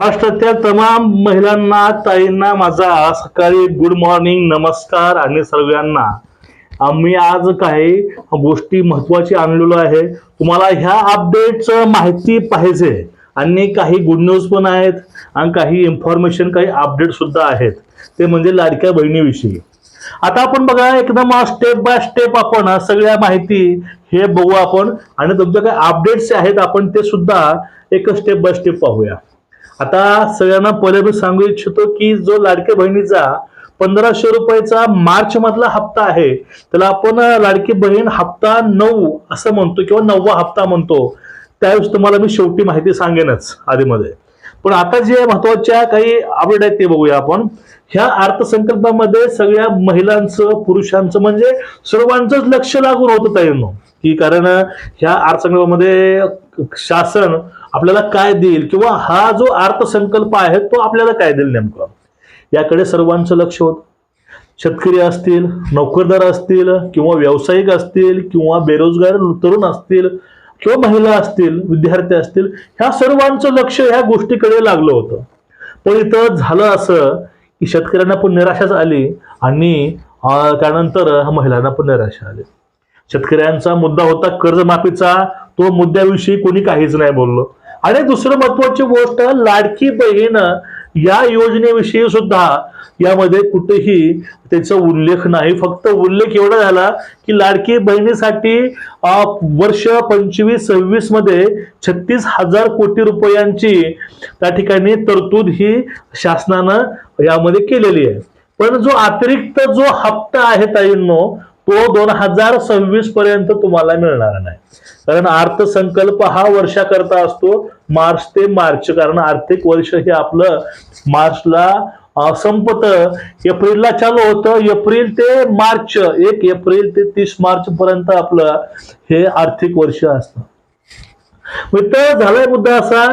महाराष्ट्रातल्या तमाम महिलांना ताईंना माझा सकाळी गुड मॉर्निंग नमस्कार आणि सर्वांना. आम्ही आज काही गोष्टी महत्वाची आणलेलो आहे. तुम्हाला ह्या अपडेटचं माहिती पाहिजे आणि काही गुड न्यूज पण आहेत आणि काही इन्फॉर्मेशन काही अपडेट सुद्धा आहेत. ते म्हणजे लाडक्या बहिणीविषयी. आता आपण बघा एकदम स्टेप बाय स्टेप आपण सगळ्या माहिती हे बघू आपण. आणि तुमच्या काही अपडेट्स आहेत आपण ते सुद्धा एक स्टेप बाय स्टेप पाहूया. आता सगळ्यांना पहिले मी सांगू इच्छितो की जो लाडक्या बहिणीचा पंधराशे रुपयाचा मार्च मधला हप्ता आहे त्याला आपण लाडकी बहीण हप्ता नऊ असं म्हणतो किंवा नववा हप्ता म्हणतो. त्यावेळेस तुम्हाला मी शेवटी माहिती सांगेनच आधीमध्ये. पण आता जे महत्त्वाच्या काही अपडेट आहेत ते बघूया आपण. ह्या अर्थसंकल्पामध्ये सगळ्या महिलांचं पुरुषांचं म्हणजे सर्वांचंच लक्ष लागून होतं ताईंनो की कारण ह्या अर्थसंकल्पामध्ये शासन आपल्याला काय देईल किंवा हा जो अर्थसंकल्प आहे तो आपल्याला काय देईल नेमकं? याकडे सर्वांचं लक्ष होत. शेतकरी असतील नोकरदार असतील किंवा व्यावसायिक असतील किंवा बेरोजगार तरुण असतील किंवा महिला असतील विद्यार्थी असतील ह्या सर्वांचं लक्ष ह्या गोष्टीकडे लागलं होतं. पण इथं झालं असं की शेतकऱ्यांना पण निराशाच आली आणि त्यानंतर महिलांना पण निराशा आली. शेतकऱ्यांचा मुद्दा होता कर्जमाफीचा. तो मुद्द्याविषयी कोणी काहीच नाही बोललो. आणि दुसरं महत्वाची गोष्ट लाडकी बहीण या योजनेविषयी सुद्धा यामध्ये कुठेही त्याचा उल्लेख नाही. फक्त उल्लेख एवढा झाला की लाडकी बहिणीसाठी वर्ष पंचवीस सव्वीसमध्ये छत्तीस हजार कोटी रुपयांची त्या ठिकाणी तरतूद ही शासनानं यामध्ये केलेली आहे. पण जो अतिरिक्त जो हप्ता आहे ताईंनो तो दोन हजार सव्वीस पर्यंत तुम्हाला मिळणार नाही. कारण अर्थसंकल्प हा वर्षाकरता असतो. मार्च ते मार्च कारण आर्थिक वर्ष हे आपलं मार्चला संपत. एप्रिलला चालू होतं. एप्रिल ते मार्च एक एप्रिल ते तीस मार्च पर्यंत आपलं हे आर्थिक वर्ष असतं. मित्र झालाय मुद्दा असा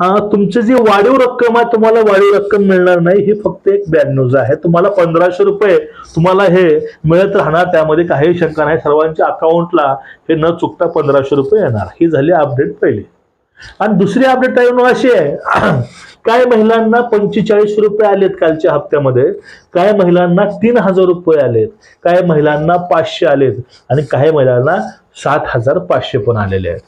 तुमची जी वाढीव रक्कम आहे तुम्हाला वाढीव रक्कम मिळणार नाही. ही फक्त एक बॅड न्यूज आहे. तुम्हाला पंधराशे रुपये तुम्हाला हे मिळत राहणार. त्यामध्ये काही शंका नाही. सर्वांच्या अकाउंटला हे न चुकता पंधराशे रुपये येणार. ही झाली अपडेट पहिली. आणि दुसरी अपडेट आहे अशी आहे. काय महिलांना पंचेचाळीस रुपये आलेत कालच्या हप्त्यामध्ये. काय महिलांना तीन हजार रुपये आलेत. काय महिलांना पाचशे आलेत. आणि काही महिलांना सात हजार पाचशे पण आलेले आहेत.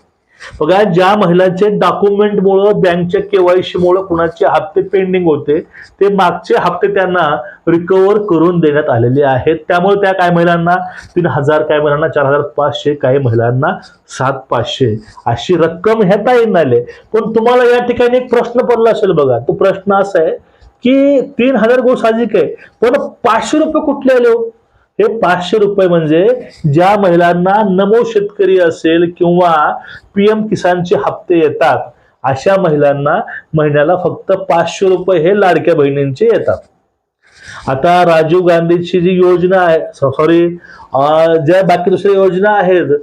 बघा ज्या महिलांचे डॉक्युमेंटमुळं बँकच्या केवायसी मुळे कुणाचे हप्ते पेंडिंग होते ते मागचे हप्ते त्यांना रिकवर करून देण्यात आलेले आहेत. त्यामुळे त्या काही महिलांना तीन हजार काही महिलांना चार हजार पाचशे काही महिलांना सात पाचशे अशी रक्कम ह्याता ताईंना आले पण तुम्हाला या ठिकाणी एक प्रश्न पडला असेल बघा. तो प्रश्न असा आहे की तीन हजार गो साहजिक आहे पण पाचशे रुपये कुठले आले हो? हे पाचशे रुपये म्हणजे ज्या महिलांना नमो शेतकरी असेल किंवा पीएम किसानचे हप्ते येतात अशा महिलांना महिन्याला फक्त पाचशे रुपये हे लाडक्या बहिणींचे येतात. आता राजीव गांधीची जी योजना आहे सॉरी ज्या बाकी दुसऱ्या योजना आहेत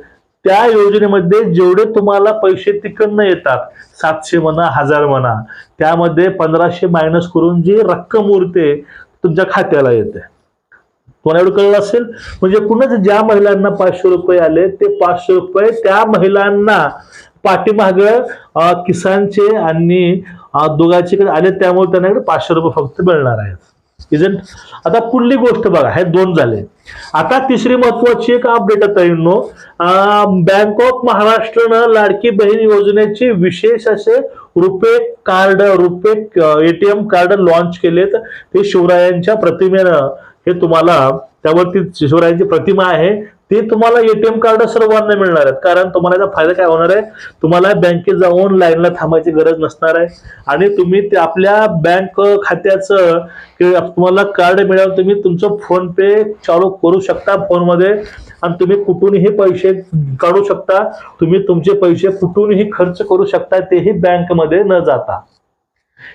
त्या योजनेमध्ये जेवढे तुम्हाला पैसे तिकडनं येतात सातशे म्हणा हजार म्हणा त्यामध्ये पंधराशे मायनस करून जी रक्कम उरते तुमच्या खात्याला येते. तुम्हाला एवढं कळलं असेल? म्हणजे पुन्हा ज्या महिलांना पाचशे रुपये आले ते पाचशे रुपये त्या महिलांना पाठीमाग किसानचे आणि दोघांचे आले त्यामुळे त्यांना इकडे पाचशे रुपये फक्त मिळणार आहेत. इजंट आता पुढली गोष्ट बघा हे दोन झाले. आता तिसरी महत्वाची एक अपडेट आता बँक ऑफ महाराष्ट्रनं लाडकी बहीण योजनेचे विशेष असे RuPay card RuPay ATM card launch केलेत. ते शिवरायांच्या प्रतिमेनं हे तुम्हाला त्यावरती शिवरायांची प्रतिमा आहे ते तुम्हाला एटीएम कार्ड सर्वांना मिळणार आहेत. कारण तुम्हाला याचा फायदा काय होणार आहे? तुम्हाला बँकेत जाऊन लाईनला थांबायची गरज नसणार आहे. आणि तुम्ही ते आपल्या बँक खात्याचं तुम्हाला कार्ड मिळालं तुम्ही तुमचं फोन पे चालू करू शकता फोनमध्ये. आणि तुम्ही कुठूनही पैसे काढू शकता. तुम्ही तुमचे पैसे कुठूनही खर्च करू शकता तेही बँकमध्ये न जाता.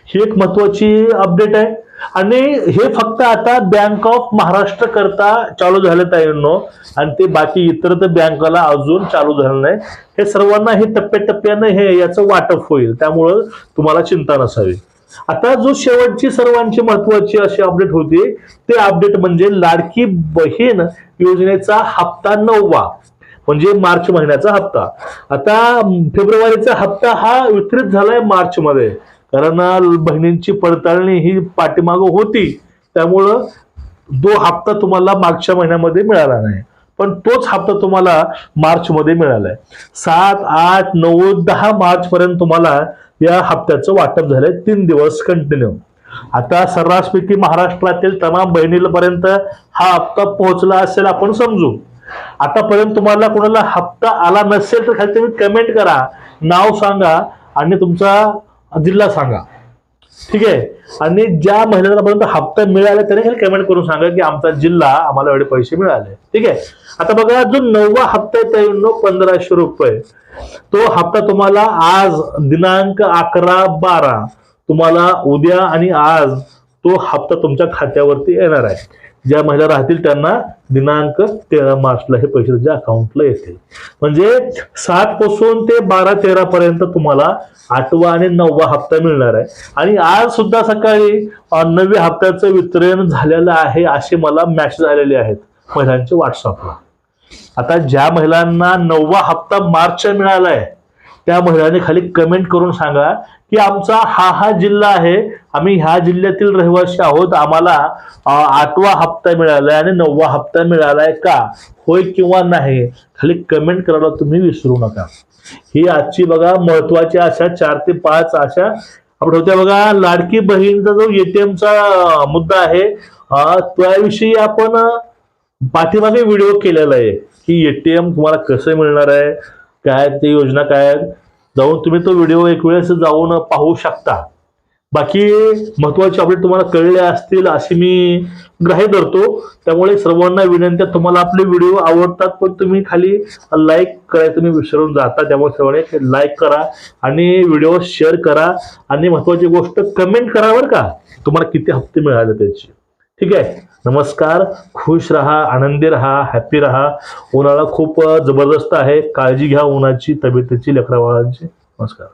ही एक महत्वाची अपडेट आहे. आणि हे फक्त आता बँक ऑफ महाराष्ट्र करता चालू झालं ताईंनो आणि ते बाकी इतर तर बँकाला अजून चालू झालं नाही. हे सर्वांना हे टप्प्याटप्प्यानं हे याचं वाटप होईल. त्यामुळं तुम्हाला चिंता नसावी. आता जो शेवटची सर्वांची महत्वाची अशी अपडेट होती ते अपडेट म्हणजे लाडकी बहीण योजनेचा हप्ता नववा. म्हणजे मार्च महिन्याचा हप्ता. आता फेब्रुवारीचा हप्ता हा वितरित झालाय मार्च मध्ये कारण बहिणींची पडताळणी ही पाठीमागं होती. त्यामुळं तो हप्ता तुम्हाला मागच्या महिन्यामध्ये मिळाला नाही. पण तोच हप्ता तुम्हाला मार्चमध्ये मिळाला आहे. सात आठ नऊ दहा मार्चपर्यंत तुम्हाला या हप्त्याचं वाटप झालंय. तीन दिवस कंटिन्यू आता सर्रासपैकी महाराष्ट्रातील तमाम बहिणीपर्यंत हा हप्ता पोहोचला असेल आपण समजू. आतापर्यंत तुम्हाला कोणाला हप्ता आला नसेल तर खाली तुम्ही कमेंट करा. नाव सांगा आणि तुमचा जिल्हा सांगा. ठीक आहे? आणि ज्या महिलांपर्यंत हप्ता मिळाला त्याने कमेंट करून सांगा की आमचा जिल्हा आम्हाला एवढे पैसे मिळाले. ठीक आहे? आता बघा जो नववा हप्ता आहे पंधराशे रुपये. तो हप्ता तुम्हाला आज दिनांक अकरा बारा तुम्हाला उद्या आणि आज तो हप्ता तुमच्या खात्यावरती येणार आहे. ज्या महिला राहतील त्यांना दिनांक तेरा मार्चला हे पैसे त्याच्या अकाउंटला येतील. म्हणजे सात पासून ते बारा तेरा पर्यंत तुम्हाला आठवा आणि नववा हप्ता मिळणार आहे. आणि आज सुद्धा सकाळी नवव्या हप्त्याचं वितरण झालेलं आहे असे मला मॅसेज आलेले आहेत महिलांच्या व्हॉट्सअपला आता ज्या महिलांना नववा हप्ता मार्चचा आहे त्या महिलांनी खाली कमेंट करून सांगा की आमचा हा हा जिल्हा आहे आम्ही ह्या जिल्ह्यातील रहिवासी आहोत. आम्हाला आठवा हप्ता मिळालाय आणि नववा हप्ता मिळालाय का? होय किंवा नाही? खाली कमेंट करायला तुम्ही विसरू नका. ही आजची बघा महत्वाची अशा चार ते पाच अशा आपण होत्या बघा लाडकी बहीणचा जो एटीएमचा मुद्दा आहे त्याविषयी आपण पाठीमागे व्हिडिओ केलेला आहे की एटीएम तुम्हाला कसं मिळणार आहे? काय ते योजना काय आहेत? जाऊन तुम्ही तो व्हिडिओ एक वेळेस जाऊन पाहू शकता. बाकी महत्त्वाचे अपडेट तुम्हाला कळले असतील अशी मी ग्राह्य धरतो. त्यामुळे सर्वांना विनंती आहे, तुम्हाला आपले व्हिडिओ आवडतात पण तुम्ही खाली लाईक करायचं तुम्ही विसरून जाता. त्यामुळे सर्वांनी लाईक करा आणि व्हिडिओ शेअर करा. आणि महत्वाची गोष्ट कमेंट करा बरं का. तुम्हाला किती हप्ते मिळाले त्याची. ठीक आहे? नमस्कार. खुश राहा आनंदी राहा हॅपी राहा. उन्हाळा खूप जबरदस्त आहे. काळजी घ्या उन्हाची तब्येतीची लेकरावाळांची नमस्कार.